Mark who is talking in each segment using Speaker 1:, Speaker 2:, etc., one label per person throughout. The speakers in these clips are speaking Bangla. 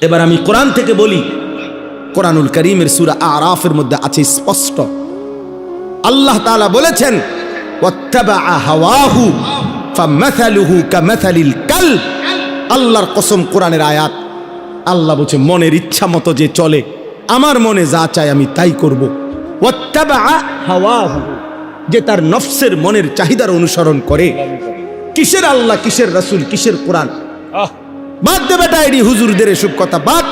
Speaker 1: এবার আমি কোরআন থেকে বলি, কোরআনুল করিমের সুরা আরাফের মধ্যে আছে স্পষ্ট। আল্লাহ তাআলা বলেছেন আল্লাহর কসম কোরআনের আয়াত। আল্লাহ বলছে, মনের ইচ্ছা মতো যে চলে, আমার মনে যা চায় আমি তাই করব। হাওয়াহু, যে তার নফসের মনের চাহিদার অনুসরণ করে। কিসের আল্লাহ, কিসের রাসূল, কিসের কোরআন?
Speaker 2: আহ।
Speaker 1: বাদ দে বেটা, এডি হুজুরদের এসব কথা বাদ।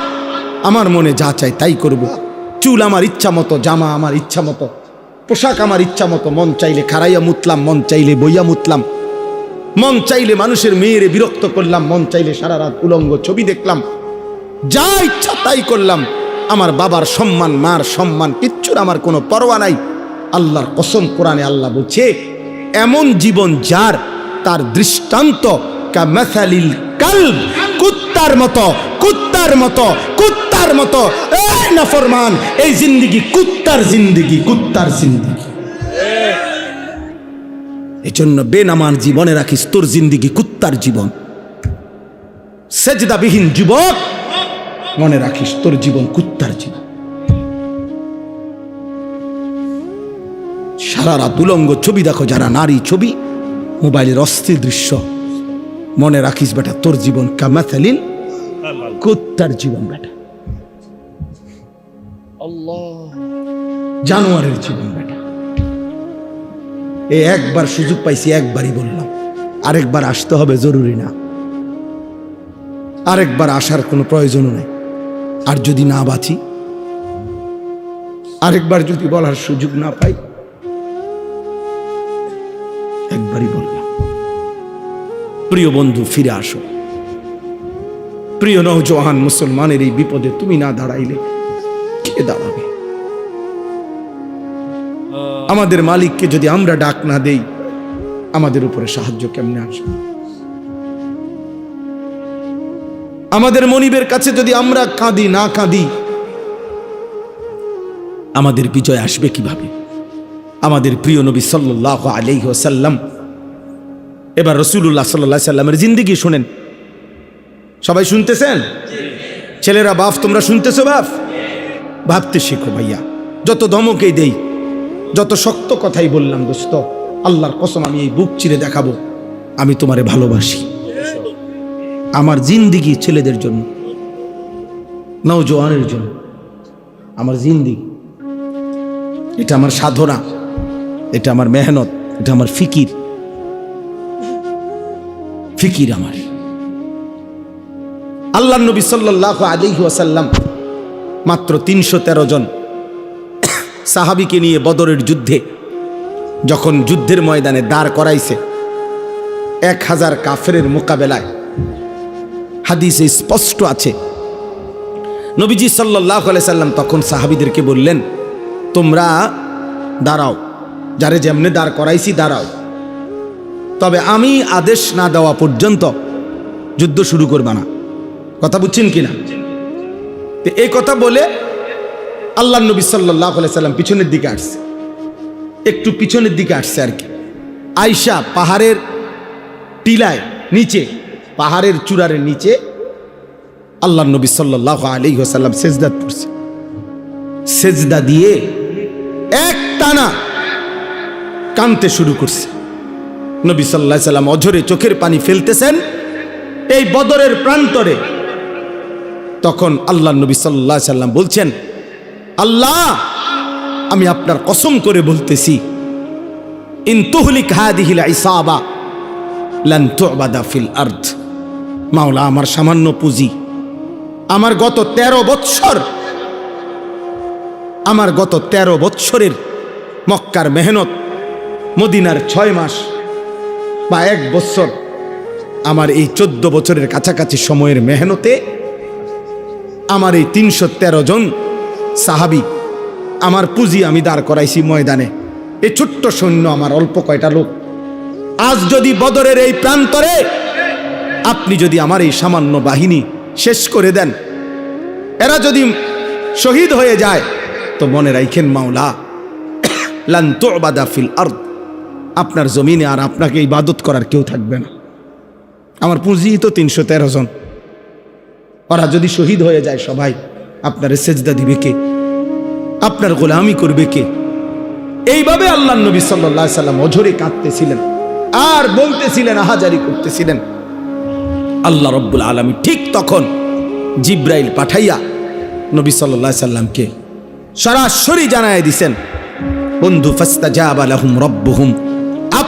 Speaker 1: আমার মনে যা চাই তাই করব। চুল আমার ইচ্ছা মতো, জামা আমার ইচ্ছা মতো, পোশাক আমার ইচ্ছা মতো, মন চাইলে খারাইয়া মুতলাম, মন চাইলে বইয়া মুতলাম। মন চাইলে মানুষের মেয়েরে বিরক্ত করলাম, মন চাইলে সারা রাত উলঙ্গ ছবি দেখলাম। যা ইচ্ছা তাই করলাম। আমার বাবার সম্মান, মার সম্মান, কিচ্ছুর আমার কোনো পরোয়া নাই। আল্লাহর কসম কোরআনে আল্লাহ বলছে, এমন জীবন যার, তার দৃষ্টান্ত কামাসালিল কালব। কুত্তার মতো কুত্তার মতো কুত্তার মতো। এই নাফরমান এই জিন্দিগি, কুত্তার জিন্দিগি কুত্তার জিন্দিগি। এজন্য বেনামান জীবনে রাখিস, তোর জিন্দিগি কুত্তার জীবন। সেজদাবিহীন যুবক, মনে রাখিস, তোর জীবন কুত্তার জীবন। সারা রাত উলঙ্গ ছবি দেখো, যারা নারী ছবি, মোবাইলের অস্থির দৃশ্য। মনে রাখিস বেটা, তোর জীবন কামাথালিল কুত্তার জীবন বেটা। জানোয়ারের জীবন বেটা। এই একবার সুযোগ পাইছি, একবারই বললাম, আরেকবার আসতে হবে, জরুরি না। আরেকবার আসার কোনো প্রয়োজনও নেই। আর যদি না বাঁচি, আরেকবার যদি বলার সুযোগ না পাই প্রিয় বন্ধু, ফিরে আসো। প্রিয় নৌজওয়ান মুসলমানের এই বিপদে তুমি না দাঁড়াইলে কে দাঁড়াবে? আমাদের মালিককে যদি আমরা ডাক না দেই, আমাদের উপরে সাহায্য কেমনে আসবে? আমাদের মনিবের কাছে যদি আমরা কাঁদি, না কাঁদি, আমাদের বিজয় আসবে কীভাবে? আমাদের প্রিয় নবী সাল্লাহ আলাইহি ওসাল্লাম এবার রসুল্লাহ সাল্লাহ সাল্লামের জিন্দিগি শুনেন। সবাই শুনতেছেন? ছেলেরা, বাপ, তোমরা শুনতেছো বাপ? ভাবতে শিখো ভাইয়া, যত ধমকেই দেই, যত শক্ত কথাই বললাম দোস্ত, আল্লাহর কসম আমি এই বুক চিরে দেখাবো, আমি তোমারে ভালোবাসি। আমার জিন্দিগি ছেলেদের জন্য নৌজওয়ানের জন্য, আমার জিন্দিগি। এটা আমার সাধনা, এটা আমার মেহনত, এটা আমার ফিকির। ফিকির আমার। আল্লাহ নবী সাল্লাহ আলিহি ওয়াসাল্লাম মাত্র তিনশো তেরো জন সাহাবিকে নিয়ে বদরের যুদ্ধে যখন যুদ্ধের ময়দানে দাঁড় করাইছে, এক হাজার কাফের মোকাবেলায় হাদিসে স্পষ্ট আছে। নবীজি সাল্লাহ সাল্লাম তখন সাহাবিদেরকে বললেন, তোমরা দাঁড়াও, যারে যেমনে দাঁড় করাইছি দাঁড়াও। তবে আমি আদেশ না দেওয়া পর্যন্ত যুদ্ধ শুরু করবে না। কথা বুঝছেন কিনা? তো এই কথা বলে আল্লাহ নবী সাল্লাহ সাল্লাম পিছনের দিকে আসছে। একটু পিছনের দিকে আসছে আর কি। আয়সা পাহাড়ের টিলায় নিচে, পাহাড়ের চূড়ারের নিচে আল্লাহ নবী সাল্লাহ আলী সাল্লাম সেজদাত পড়ছে। সেজদা দিয়ে এক টানা কানতে শুরু করছে। নবী সাল্লাহ সাল্লাম অঝরে চোখের পানি ফেলতেছেন এই বদরের প্রান্তরে। তখন আল্লাহ নবী সাল্লাহ সাল্লাম বলছেন, আল্লাহ, আমি আপনার কসম করে বলতেছি ফিল আর্থ মাওলা আমার সামান্য পুঁজি, আমার গত ১৩ বৎসর, আমার গত ১৩ বৎসরের মক্কার মেহনত, মদিনার ছয় মাস বা এক বছর আমার এই চোদ্দ বছরের কাছাকাছি সময়ের মেহনতে আমার এই তিনশো তেরো জন সাহাবি আমার পুঁজি আমি দাঁড় করাইছি ময়দানে। এই ছোট্ট সৈন্য আমার অল্প কয়টা লোক। আজ যদি বদরের এই প্রান্তরে আপনি যদি আমার এই সামান্য বাহিনী শেষ করে দেন, এরা যদি শহীদ হয়ে যায়, তো মনে রাখেন মাওলা, লান তুবাদা ফিল আরদ। আপনার জমিনে আর আপনাকে ইবাদত করার কেউ থাকবে না। আমার পুঁজি তো তিনশো তেরো জন। ওরা যদি শহীদ হয়ে যায় সবাই, আপনার সেজদা দিবে কে? আপনার গোলামি করবে কে? এইভাবে আল্লাহ নবী সাল্লাহ সাল্লাম অঝরে কাঁদতেছিলেন আর বলতেছিলেন, আহাজারি করতেছিলেন। আল্লাহ রব্বুল আলমী ঠিক তখন জিব্রাইল পাঠাইয়া নবী সাল্লাহ সাল্লামকে সরাসরি জানায় দিছেন, বন্ধু ফাস্তা জাবালাহুম রব্বুহুম।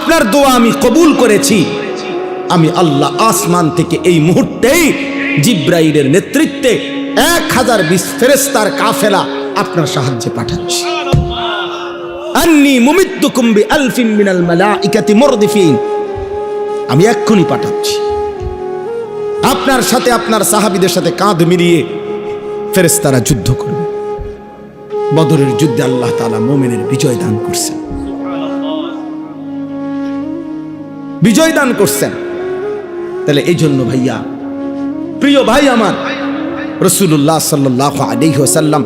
Speaker 1: আপনার দোয়া আমি কবুল করেছি। আমি আল্লাহ আসমান থেকে এই মুহূর্তেই জিব্রাইলের নেতৃত্বে এক হাজার বিশ ফেরেস্তার কাফেলা আপনার সাহায্যে পাঠাচ্ছি। আন্নি মুমিদ্দুকুম বি আলফিন মিনাল মালাইকাতি মুরদিফিন। আমি এক্ষুনি পাঠাচ্ছি। আপনার সাথে আপনার সাহাবীদের সাথে কাঁধ মিলিয়ে ফেরেস্তারা যুদ্ধ করবে। বদরের যুদ্ধে আল্লাহ তাআলা মুমিনের বিজয় দান করছেন। বিজয় দান করছেন। তাহলে এই জন্য ভাইয়া, প্রিয় ভাই আমার রসুল্লাহ সাল্লাহ আলাইহি ওয়াসাল্লাম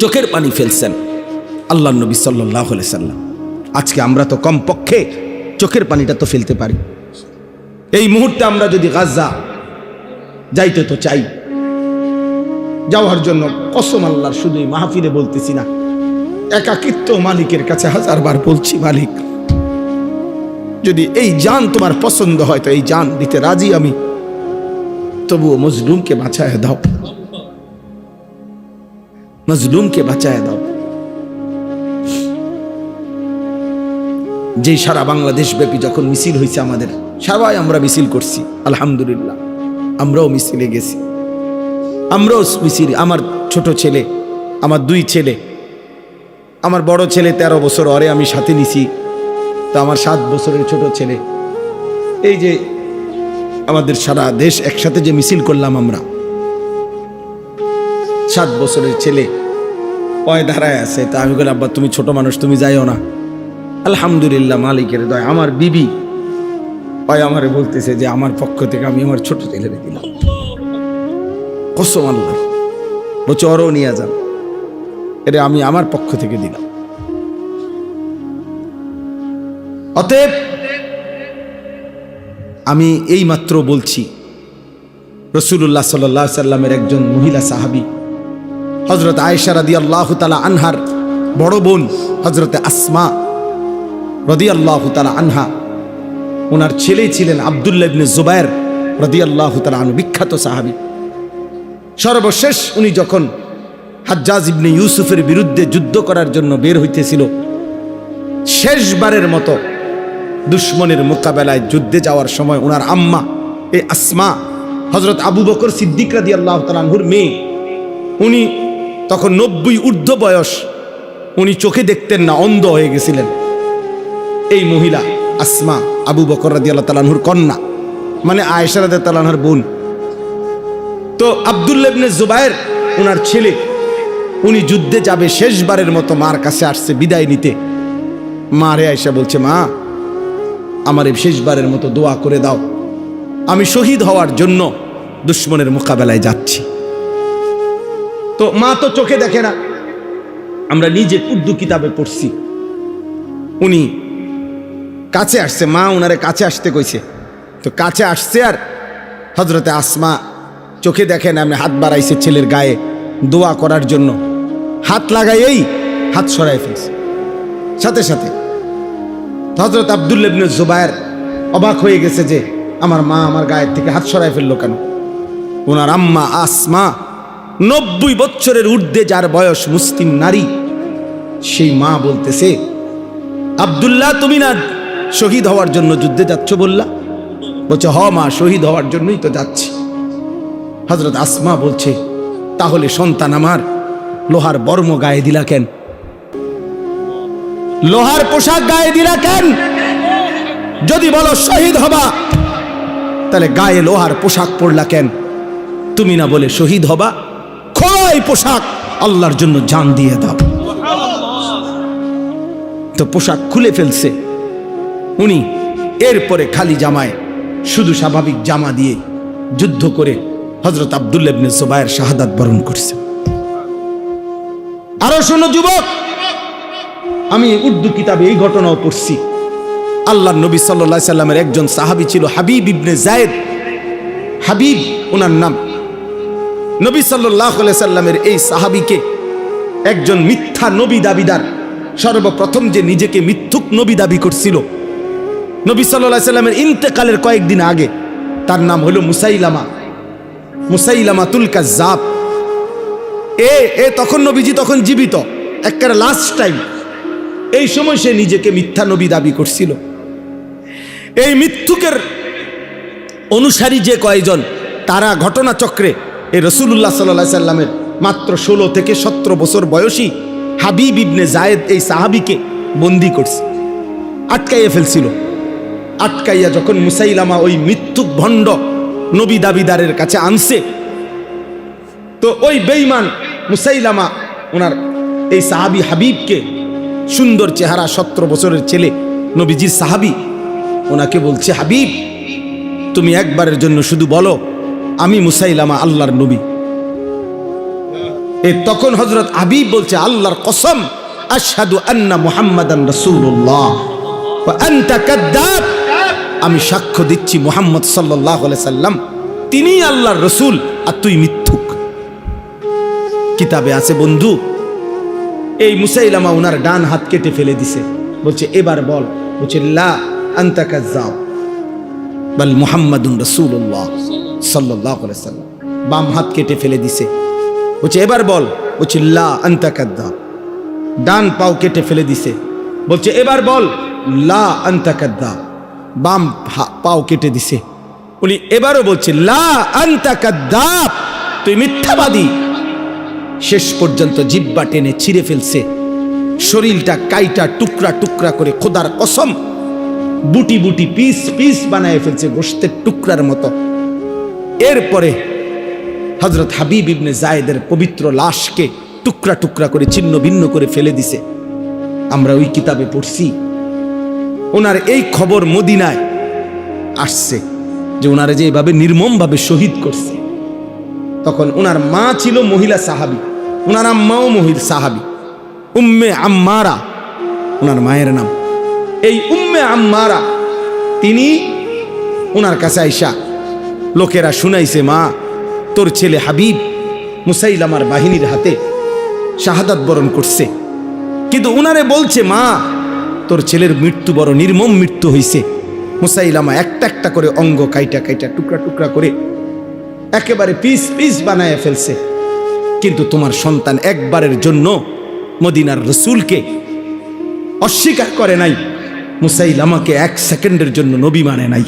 Speaker 1: চোখের পানি ফেলছেন আল্লাহ নবী সাল্লাহ সাল্লাম আজকে আমরা তো কমপক্ষে চোখের পানিটা তো ফেলতে পারি। এই মুহূর্তে আমরা যদি গাজা যাইতে তো চাই, যাওয়ার জন্য কসম আল্লাহর শুধু এই মাহফিলে বলতেছি না। একাকিত্ব মালিকের কাছে হাজারবার বলছি, মালিক, যদি এই জান তোমার পছন্দ হয়, তো এই জান দিতে রাজি আমি। তবুও মজলুমকে বাঁচায় দাও। মজলুমকে বাঁচায় দাও। যে সারা বাংলাদেশ ব্যাপী যখন মিছিল হয়েছে আমাদের, সবাই আমরা মিছিল করছি, আলহামদুলিল্লাহ। আমরাও মিছিলে গেছি। আমরাও মিছিল, আমার ছোট ছেলে, আমার দুই ছেলে আমার বড় ছেলে তেরো বছর অরে আমি সাথে নিছি। তো আমার সাত বছরের ছোট ছেলে। এই যে আমাদের সারা দেশ একসাথে যে মিছিল করলাম আমরা, সাত বছরের ছেলে পয় ধারায় আছে। তা আমি বলি, আব্বা, তুমি ছোট মানুষ, তুমি যাইও না। আলহামদুলিল্লাহ, মালিকের দয়, আমার বিবি ওই আমারে বলতেছে যে, আমার পক্ষ থেকে আমি আমার ছোট ছেলেরে দিলাম। কসম আল্লাহ, বলছে ওরও নিয়ে যান। এটা আমি আমার পক্ষ থেকে দিলাম। অতএব আমি এই মাত্র বলছি রসুল্লাহ সাল্লাহ সাল্লামের একজন মহিলা সাহাবি হজরত আয়েশা রাদি আল্লাহ তালা আনহার বড় বোন হজরতে আসমা রদি আল্লাহ তালা আনহা, ওনার ছেলে ছিলেন আবদুল্লাহ ইবনে জুবায়ের রদি আল্লাহ তালা আনহু, বিখ্যাত সাহাবি। সর্বশেষ উনি যখন হাজ্জাজ ইবনে ইউসুফের বিরুদ্ধে যুদ্ধ করার জন্য বের হইতেছিল। শেষবারের মতো দুশ্মনের মোকাবেলায় যুদ্ধে যাওয়ার সময় ওনার আম্মা এ আসমা হজরত আবু বকর সিদ্দিক রাদি আল্লাহ তালানহুর মেয়ে, উনি তখন নব্বই ঊর্ধ্ব বয়স, উনি চোখে দেখতেন না, অন্ধ হয়ে গেছিলেন। এই মহিলা আসমা আবু বকর রাদি আল্লাহ তালানহুর কন্যা মানে আয়েশা রাদি তালানহার বোন। তো আবদুল্লাবনে জুবায়ের ওনার ছেলে উনি যুদ্ধে যাবে, শেষবারের মতো মার কাছে আসছে বিদায় নিতে। মা রে আয়সা বলছে, মা, আমার শেষবারের মতো দোয়া করে দাও। আমি শহীদ হওয়ার জন্য দুশ্মনের মোকাবেলায় যাচ্ছি। তো মা তো চোখে দেখে না। আমরা নিজে উর্দু কিতাবে পড়ছি। উনি কাছে আসছে, মা ওনারে কাছে আসতে কইছে। তো কাছে আসছে আর হজরতে আসমা চোখে দেখেন আমি হাত বাড়াইছে ছেলের গায়ে। দোয়া করার জন্য। হাত লাগাইয়েই হাত সরাই ফেলছে। সাথে সাথে হজরত আবদুল্লেবনে জুবায়ের অবাক হয়ে গেছে যে, আমার মা আমার গায়ের থেকে হাত সরাই ফেলল কেন? ওনার আম্মা আসমা, নব্বই বছরের ঊর্ধ্বে যার বয়স মুসলিম নারী, সেই মা বলতেছে, আবদুল্লাহ, তুমি না শহীদ হওয়ার জন্য যুদ্ধে যাচ্ছ বললা? বলছে, হ মা, শহীদ হওয়ার জন্যই তো যাচ্ছি। হজরত আসমা বলছে তাহলে সন্তান আমার লোহার বর্ম গায়ে দিলা কেন? লোহার পোশাক গায়ে দিলা কেন? যদি বলো শহীদ হবা, তাহলে গায়ে লোহার পোশাক পরলা কেন? তুমি না বলে শহীদ হবা খোলাই পোশাক আল্লাহর জন্য জান দিয়ে দাও। তো পোশাক খুলে ফেলছে। উনি এরপরে খালি জামায়, শুধু স্বাভাবিক জামা দিয়ে যুদ্ধ করে হজরত আবদুল্লাবনে জোবায়ের শাহাদাত বরণ করছে। আরও শোনো যুবক, আমি উর্দু কিতাবে এই ঘটনাও পড়ছি। আল্লাহ নবী সাল্লা সাল্লামের একজন সাহাবি ছিল হাবিব ইবনে জায়েদ। হাবিব, ওনার নাম। নবী সাল্লাহ সাল্লামের এই সাহাবিকে একজন মিথ্যা নবী দাবিদার, সর্বপ্রথম যে নিজেকে মিথ্যুক নবী দাবি করছিল। নবী সাল্লাহ সাল্লামের ইন্তেকালের কয়েকদিন আগে, তার নাম হলো মুসাইলামা। মুসাইলামা তুলকা জাপ এ এ তখন নবীজি তখন জীবিত একটা লাস্ট টাইম এই সময় সে নিজেকে মিথ্যা নবী দাবি করছিল। এই মিথ্যুকের অনুসারী যে কয়জন, তারা ঘটনাচক্রে এই রসুল্লাহ সাল্লাহ সাল্লামের মাত্র ষোলো থেকে সতেরো বছর বয়সী হাবিব ইবনে জায়েদ এই সাহাবিকে বন্দি করছে, আটকাইয়া ফেলছিল। আটকাইয়া যখন মুসাইলামা ওই মৃত্যুক ভণ্ড নবী দাবিদারের কাছে আনছে। তো ওই বেইমান মুসাইলামা, ওনার এই সাহাবি হাবিবকে সুন্দর চেহারা, সতেরো বছরের ছেলে, নবীজির সাহাবি, ওনাকে বলছে, হাবিব, তুমি একবারের জন্য শুধু বলো, আমি মুসাইলামা আল্লাহর নবী। এ তখন হজরত হাবিব বলছে, আল্লাহর কসম, আশহাদু আন্না মুহাম্মাদান রাসূলুল্লাহ, ওয়া আনতা আমি সাক্ষ্য দিচ্ছি মুহাম্মদ আলাইহি সাল্লাম। তিনি আল্লাহর রসুল, আর তুই মিথ্যুক। কিতাবে আছে, বন্ধু, এই মুসাইলামা উনার ডান হাত কেটে ফেলে দিছে। বলছে, এবার বল। বলছে, লা আনতা কাজ্জাব, বল মুহাম্মাদুন রাসূলুল্লাহ সাল্লাল্লাহু সাল্লাম। বাম হাত কেটে ফেলে দিছে। বলছে, এবার বল। বলছে, লা আনতা কাদ্দাব ডান পাও কেটে ফেলে দিছে। বলছে, এবার বল। লা আনতা কাদ্দাব বাম পাও কেটে দিছে। উনি এবারও বলছে, লা তুই মিথ্যাবাদী। শেষ পর্যন্ত জিব্বা টেনে ছিঁড়ে ফেলছে। শরীরটা কাইটা টুকরা টুকরা করে খোদার কসম বুটি বুটি পিস পিস বানায় ফেলছে গোস্তের টুকরার মতো। এরপরে হজরত হাবিব ইবনে জায়েদের পবিত্র লাশকে টুকরা টুকরা করে ছিন্ন ভিন্ন করে ফেলে দিছে। আমরা ওই কিতাবে পড়ছি ওনার এই খবর মদিনায় আসছে যে ওনারে যে এভাবে নির্মমভাবে শহীদ করছে। তখন ওনার মা ছিল মহিলা সাহাবি, ওনার আম্মাও মহিল সাহাবি। উম্মে আম্মারা, ওনার মায়ের নাম। এই উম্মে আম্মারা, তিনি ওনার কাছে আইসা, লোকেরা শুনাইছে মা, তোর ছেলে হাবিব মুসাইলামার বাহিনীর হাতে শাহাদাত বরণ করছে। কিন্তু উনারে বলছে, মা তোর ছেলের মৃত্যু বড় নির্মম মৃত্যু হইছে। মুসাইলামা একটা একটা করে অঙ্গ কাইটা কাইটা টুকরা টুকরা করে একেবারে পিস পিস বানায় ফেলছে। কিন্তু তোমার সন্তান একবারের জন্য মদিনার রসুলকে অস্বীকার করে নাই। মুসাইলামাকে এক সেকেন্ডের জন্য নবী মানে নাই।